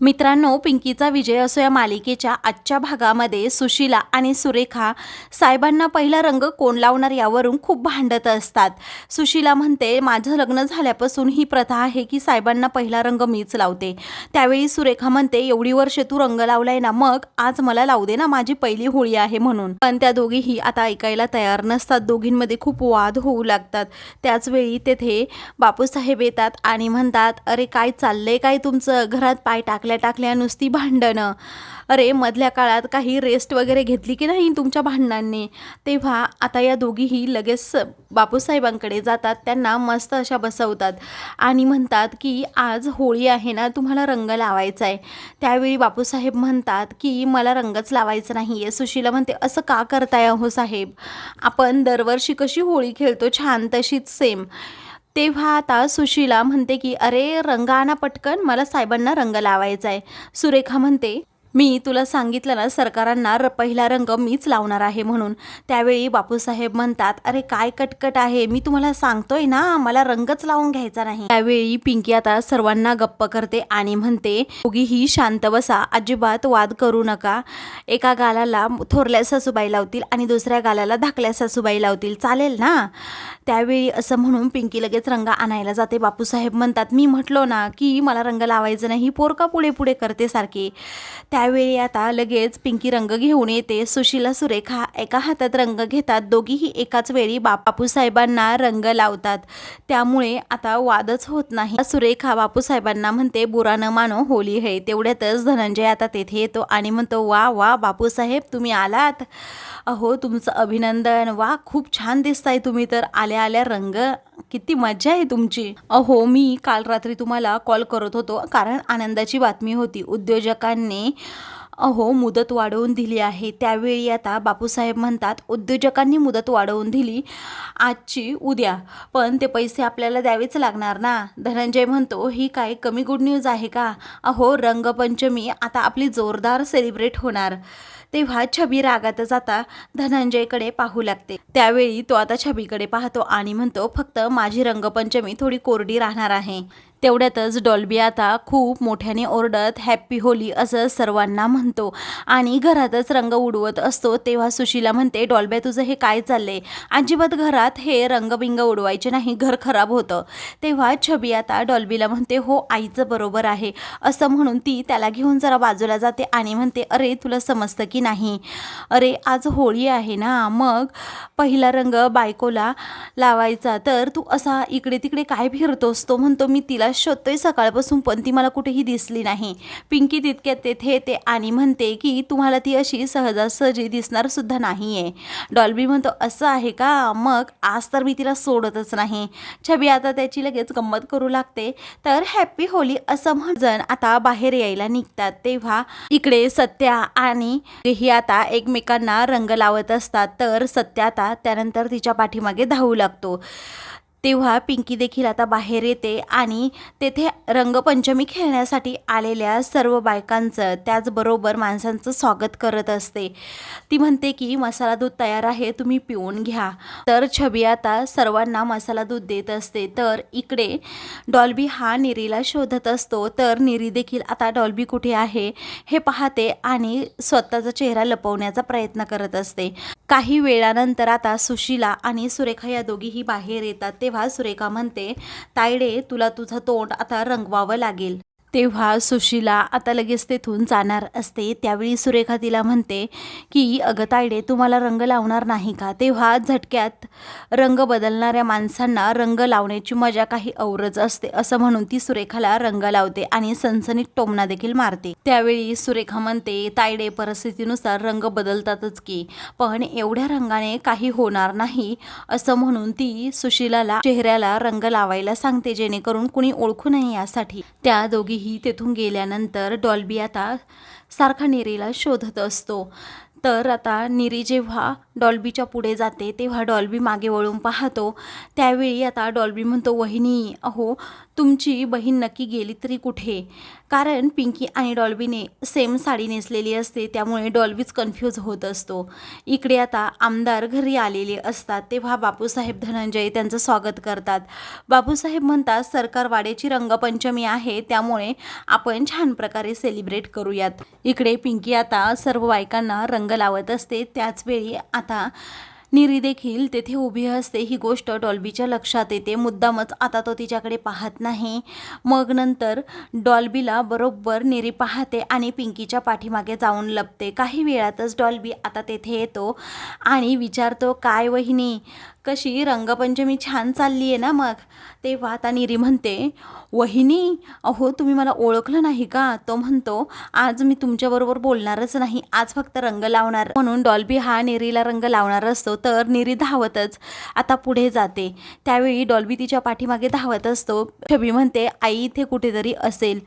मित्रांनो पिंकीचा विजय असो या मालिकेच्या आजच्या भागामध्ये सुशीला आणि सुरेखा साहेबांना पहिला रंग कोण लावणार यावरून खूप भांडत असतात. सुशीला म्हणते माझं लग्न झाल्यापासून ही प्रथा आहे की साहेबांना पहिला रंग मीच लावते. त्यावेळी सुरेखा म्हणते एवढी वर्ष तू रंग लावलाय ना मग आज मला लावू दे ना माझी पहिली होळी आहे म्हणून. पण त्या दोघीही आता ऐकायला तयार नसतात. दोघींमध्ये खूप वाद होऊ लागतात. त्याचवेळी तेथे बापूसाहेब येतात आणि म्हणतात अरे काय चाललंय काय तुमचं? घरात पाय टाक टाकल्या टाकल्या नुसती भांडणं. अरे मधल्या काळात काही रेस्ट वगैरे घेतली की नाही तुमच्या भांडणांनी? तेव्हा आता या दोघीही लगेच बापूसाहेबांकडे जातात त्यांना मस्त अशा बसवतात आणि म्हणतात की आज होळी आहे ना तुम्हाला रंग लावायचा आहे त्यावेळी बापूसाहेब म्हणतात की मला रंगच लावायचा नाही आहे सुशीला म्हणते असं का करताय अहो साहेब? आपण दरवर्षी कशी होळी खेळतो? छान तशीच सेम तेव्हा आता सुशीला म्हणते की अरे रंगाना पटकन मला साहेबांना रंग लावायचा आहे सुरेखा म्हणते मी तुला सांगितलं ना सरकारांना र पहिला रंग मीच लावणार आहे म्हणून. त्यावेळी बापूसाहेब म्हणतात अरे काय कटकट आहे. मी तुम्हाला सांगतोय ना मला रंगच लावून घ्यायचा नाही. त्यावेळी पिंकी आता सर्वांना गप्प करते आणि म्हणते दोघीही शांत बसा. अजिबात वाद करू नका. एका गालाला थोरल्या सासूबाई लावतील आणि दुसऱ्या गालाला धाकल्या सासूबाई लावतील. चालेल ना? त्यावेळी असं म्हणून पिंकी लगेच रंग आणायला जाते. बापूसाहेब म्हणतात मी म्हटलो ना की मला रंग लावायचं नाही. पोर का पुढे पुढे करते सारखे. त्यावेळी आता लगेच पिंकी रंग घेऊन येते. सुशीला सुरेखा एका हातात रंग घेतात. दोघीही एकाच वेळी बापूसाहेबांना रंग लावतात. त्यामुळे आता वादच होत नाही. सुरेखा बापूसाहेबांना म्हणते बुरा न मानो होली है. तेवढ्यातच धनंजय आता तेथे येतो आणि म्हणतो वा वा बापूसाहेब तुम्ही आलात? अहो तुमचं अभिनंदन. वा खूप छान दिसताय तुम्ही. तर आल्या आल्या रंग किती मज्जा आहे तुमची. अहो मी काल रात्री तुम्हाला कॉल करत होतो कारण आनंदाची बातमी होती. उद्योजकांनी अहो मुदत वाढवून दिली आहे. त्यावेळी आता बापूसाहेब म्हणतात उद्योजकांनी मुदत वाढवून दिली. आजची उद्या. पण ते पैसे आपल्याला द्यावेच लागणार ना? धनंजय म्हणतो ही काय कमी गुड न्यूज आहे का? अहो रंगपंचमी आता आपली जोरदार सेलिब्रेट होणार. तेव्हा छबी रागातच आता धनंजयकडे पाहू लागते. त्यावेळी तो आता छबीकडे पाहतो आणि म्हणतो फक्त माझी रंगपंचमी थोडी कोरडी राहणार आहे. तेवढ्यातच डॉल्बी आता खूप मोठ्याने ओरडत हॅप्पी होली असं सर्वांना म्हणतो. आणि घरातच रंग उडवत असतो तेव्हा सुशीला म्हणते डॉल्ब्या तुझं हे काय चाललंय? अजिबात घरात हे रंगबिंग उडवायचे नाही घर खराब होतं. तेव्हा छबी आता डॉल्बीला म्हणते हो आईचं बरोबर आहे. असं म्हणून ती त्याला घेऊन जरा बाजूला जाते आणि म्हणते अरे तुला समजतं की नाही. अरे आज होळी आहे ना मग पहिला रंग बायकोला लावायचा. तर तू असा इकडे तिकडे काय फिरतोस? तो म्हणतो मी तिला शोधतोय सकाळपासून पण ती मला कुठेही दिसली नाही. पिंकी तितक्यात तेथे येते आणि म्हणते की तुम्हाला ती अशी सहजासहजी दिसणार सुद्धा नाही आहे डॉल्बी म्हणतो असं आहे का? मग आज तर मी तिला सोडतच नाही. छबी आता त्याची लगेच गंमत करू लागते. तर हॅप्पी होली असं म्हणजन आता बाहेर यायला निघतात. तेव्हा इकडे सत्या आणि तेही आता एकमेकांना रंग लावत असतात तर सत्या आता त्यानंतर तिच्या पाठीमागे धावू लागतो. तेव्हा पिंकी देखील आता बाहेर येते आणि तेथे रंगपंचमी खेळण्यासाठी आलेल्या सर्व बायकांचं त्याचबरोबर माणसांचं स्वागत करत असते. ती म्हणते की मसाला दूध तयार आहे तुम्ही पिऊन घ्या. तर छबी आता सर्वांना मसाला दूध देत असते. तर इकडे डॉल्बी हा निरीला शोधत असतो. तर निरी देखील आता डॉल्बी कुठे आहे? हे पाहते आणि स्वतःचा चेहरा लपवण्याचा प्रयत्न करत असते. काही वेळानंतर आता सुशीला आणि सुरेखा या दोघीही बाहेर येतात तेव्हा सुरेखा म्हणते तायडे तुला तुझं तोंड आता रंगवावं लागेल. तेव्हा सुशीला आता लगेच तेथून जाणार असते. त्यावेळी सुरेखा तिला म्हणते की अगं तायडे तुम्हाला रंग लावणार नाही का? तेव्हा झटक्यात रंग बदलणाऱ्या माणसांना रंग लावण्याची मजा काही औरच असते असं म्हणून ती सुरेखाला रंग लावते आणि सनसनीत टोमणा देखील मारते. त्यावेळी सुरेखा म्हणते तायडे परिस्थितीनुसार रंग बदलतातच की पण एवढ्या रंगाने काही होणार नाही असं म्हणून ती सुशीलाला चेहऱ्याला रंग लावायला सांगते जेणेकरून कुणी ओळखू नये यासाठी. त्या दोघीही तेथून गेल्यानंतर डॉल्बी आता सारखा निरीला शोधत असतो. तर आता निरी जेव्हा डॉल्बीच्या पुढे जाते तेव्हा डॉल्बी मागे वळून पाहतो. त्यावेळी आता डॉल्बी म्हणतो वहिनी अहो तुमची बहीण नक्की गेली तरी कुठे? कारण पिंकी आणि डॉल्बीने सेम साडी नेसलेली असते त्यामुळे डॉल्बीच कन्फ्यूज होत असतो. इकडे आता आमदार घरी आलेले असतात तेव्हा बापूसाहेब धनंजय त्यांचं स्वागत करतात. बापूसाहेब म्हणतात सरकारवाड्याची रंगपंचमी आहे त्यामुळे आपण छान प्रकारे सेलिब्रेट करूयात. इकडे पिंकी आता सर्व बायकांना रंग लावत असते त्याचवेळी आता निरी देखील तेथे उभी असते. ही गोष्ट डॉल्बीच्या लक्षात येते. मुद्दामच आता तो तिच्याकडे पाहत नाही. मग नंतर डॉल्बीला बरोबर निरी पाहते आणि पिंकीच्या पाठीमागे जाऊन लपते. काही वेळातच डॉल्बी आता तेथे येतो आणि विचारतो काय वहिनी कशी रंगपंचमी छान चालली आहे ना मग? तेव्हा आता निरी म्हणते वहिनी अहो तुम्ही मला ओळखलं नाही का? तो म्हणतो आज मी तुमच्याबरोबर बोलणारच नाही. आज फक्त रंग लावणार. म्हणून डॉल्बी हा निरीला रंग लावणार असतो तर निरी धावतच आता पुढे जाते. त्यावेळी डॉल्बी तिच्या पाठीमागे धावत असतो. छबी म्हणते आई इथे कुठेतरी असेल.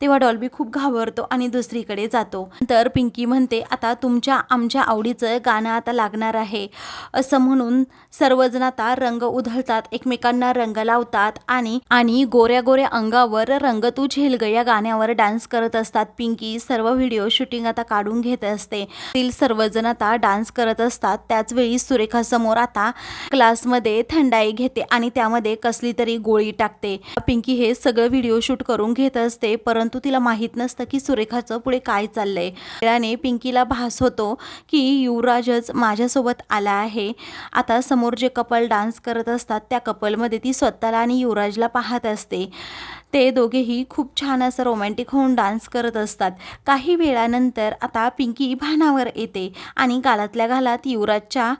तेव्हा डॉल्बी खूप घाबरतो आणि दुसरीकडे जातो. तर पिंकी म्हणते आता तुमच्या आमच्या आवडीचं गाणं आता लागणार आहे. असं म्हणून सर्व आता रंग उधळतात एकमेकांना रंग लावतात आणि आणि गोऱ्या गोऱ्या अंगावर रंग तू झेल या गाण्यावर डान्स करत असतात. पिंकी सर्व व्हिडिओ शूटिंग आता काढून घेत असते. तील सर्वजण आता डान्स करत असतात. त्याचवेळी सुरेखा समोर आता क्लासमध्ये थंडाई घेते आणि त्यामध्ये कसली तरी गोळी टाकते. पिंकी हे सगळं व्हिडिओ शूट करून घेत असते परंतु तिला माहीत नसतं की सुरेखाचं पुढे काय चाललंय. त्याने पिंकीला भास होतो की युवराजच माझ्यासोबत आला आहे. आता समोर जे कपल डान्स करत असतात त्या कपलमध्ये ती स्वतःला आणि युवराजला पाहत असते. ते दोघेही खूप छान असं रोमॅन्टिक होऊन डान्स करत असतात. काही वेळानंतर आता पिंकी भानावर येते आणि गालातल्या गालात युवराजच्या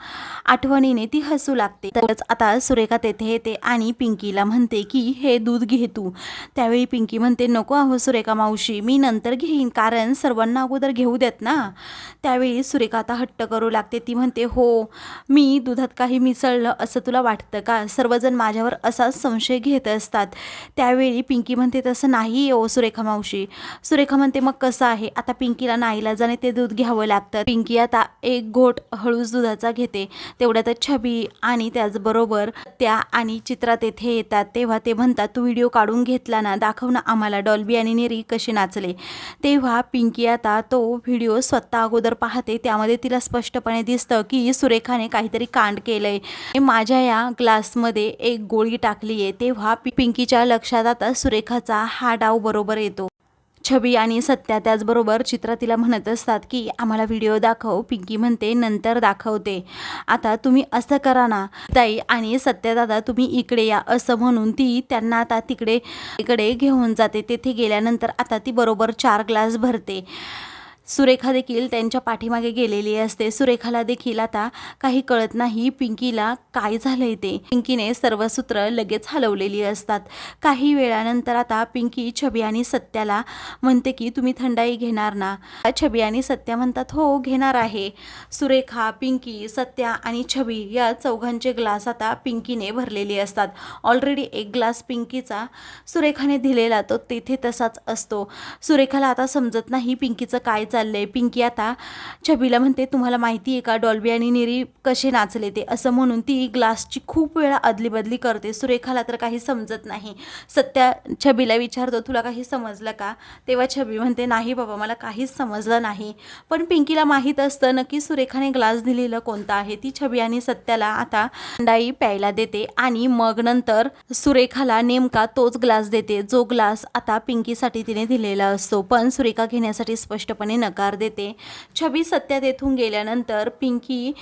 आठवणीने ती हसू लागते. तरच आता सुरेखा तेथे येते आणि पिंकीला म्हणते की हे दूध घे तू. त्यावेळी पिंकी म्हणते नको अहो सुरेखा मावशी मी नंतर घेईन कारण सर्वांना अगोदर घेऊ देत ना. त्यावेळी सुरेखा आता हट्ट करू लागते. ती म्हणते हो मी दुधात काही मिसळलं असं तुला वाटतं का? सर्वजण माझ्यावर असाच संशय घेत असतात. त्यावेळी पिंकी म्हणते तसं नाही ओ सुरेखा मावशी. सुरेखा म्हणते मग कसं आहे? आता पिंकीला नाईला जाणे ते दूध घ्यावं लागतं. पिंकी आता एक घोट हळूच दुधाचा घेते. तेवढ्यातच छबी आणि त्याचबरोबर त्या आणि चित्रा तेथे येतात. तेव्हा ते म्हणतात तू व्हिडिओ काढून घेतला ना दाखव ना आम्हाला. डॉल्बी आणि नेरी कसे नाचले? तेव्हा पिंकी आता तो व्हिडिओ स्वतः अगोदर पाहते. त्यामध्ये तिला स्पष्टपणे दिसतं की सुरेखाने काहीतरी कांड केलं आहे माझ्या या ग्लासमध्ये एक गोळी टाकली आहे. तेव्हा पिंकीच्या लक्षात आता सुरेखाचा हा डाव बरोबर येतो. छबी आणि सत्या त्याचबरोबर चित्रा तिला म्हणत असतात की आम्हाला व्हिडिओ दाखव पिंकी म्हणते. नंतर दाखवते. आता तुम्ही असं करा ना ताई आणि सत्या दादा तुम्ही इकडे या असं म्हणून ती त्यांना आता तिकडे इकडे घेऊन जाते. तेथे गेल्यानंतर आता ती बरोबर चार ग्लास भरते. सुरेखा देखील त्यांच्या पाठीमागे गेलेली असते. सुरेखाला देखील आता काही कळत नाही पिंकीला काय झालंय ते. पिंकीने सर्व सूत्र लगेच हलवलेली असतात. काही वेळानंतर आता पिंकी छबी आणि सत्याला म्हणते की तुम्ही थंडाई घेणार ना. छबी आणि सत्या म्हणतात हो घेणार आहे. सुरेखा पिंकी सत्या आणि छबी या चौघांचे ग्लास आता पिंकीने भरलेले असतात. ऑलरेडी एक ग्लास पिंकीचा सुरेखाने दिलेला तो तेथे तसाच असतो. सुरेखाला आता समजत नाही पिंकीचं काय चाललंय. पिंकी आता छबीला म्हणते तुम्हाला माहिती आहे का डॉल्बी आणि निरी कसे नाचले ते? असं म्हणून ती ग्लासची खूप वेळा अदली बदली करते. सुरेखाला तर काही समजत नाही. सत्या छबीला विचारतो तुला काही समजलं का? तेव्हा छबी म्हणते नाही बाबा मला काहीच समजलं नाही. पण पिंकीला माहीत असतं नक्की सुरेखाने ग्लास दिलेलं कोणता आहे. ती छबी आणि सत्याला आता डाई प्यायला देते आणि मग नंतर सुरेखाला नेमका तोच ग्लास देते जो ग्लास आता पिंकीसाठी तिने दिलेला असतो. पण सुरेखा घेण्यासाठी स्पष्टपणे नकार देते. छबी सत्या तेथून गेल्यानंतर पिंकी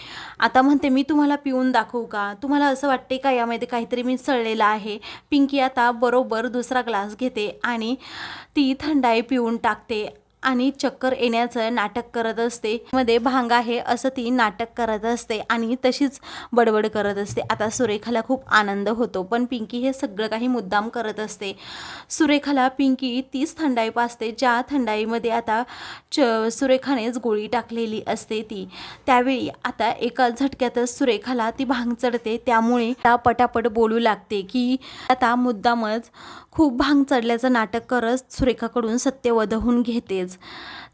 आता म्हणते मी तुम्हाला पिऊन दाखवू का? तुम्हाला असं वाटते का यामध्ये काहीतरी मी चळलेलं आहे? पिंकी आता बरोबर दुसरा ग्लास घेते आणि ती थंडाई पिऊन टाकते. आणि चक्कर येण्याचं नाटक करत असते. मध्ये भांग आहे असं ती नाटक करत असते आणि तशीच बडबड करत असते. आता सुरेखाला खूप आनंद होतो पण पिंकी हे सगळं काही मुद्दाम करत असते. सुरेखाला पिंकी तीच थंडाई पाजते ज्या थंडाईमध्ये आता च सुरेखानेच गोळी टाकलेली असते ती. त्यावेळी आता एका झटक्यातच सुरेखाला ती भांग चढते त्यामुळे त्या पटापट बोलू लागते की आता मुद्दामच खूप भांग चढल्याचं नाटक करत सुरेखाकडून सत्य वधवून घेतेच.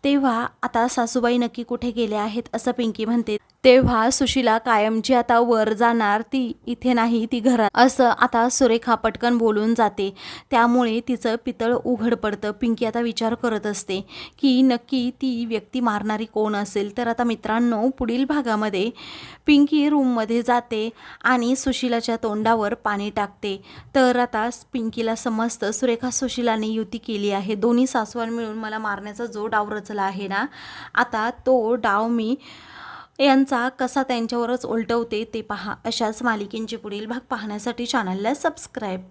तेव्हा आता सासूबाई नक्की कुठे गेल्या आहेत असं पिंकी म्हणते. तेव्हा सुशिला कायमची आता वर जाणार ती इथे नाही ती घरात. असं आता सुरेखा पटकन बोलून जाते. त्यामुळे तिचं पितळ उघड पडतं. पिंकी आता विचार करत असते की नक्की ती व्यक्ती मारणारी कोण असेल? तर आता मित्रांनो पुढील भागामध्ये पिंकी रूममध्ये जाते आणि सुशिलाच्या तोंडावर पाणी टाकते. तर आता पिंकीला समजतं सुरेखा सुशिलाने युती केली आहे. दोन्ही सासवान मिळून मला मारण्याचा जो डाव रचला आहे ना आता तो डाव मी यांचा कसा त्यांच्यावरच उलटवते ते पहा. अशाच मालिकेंचे पुढील भाग पाहण्यासाठी चॅनलला सबस्क्राईब करा.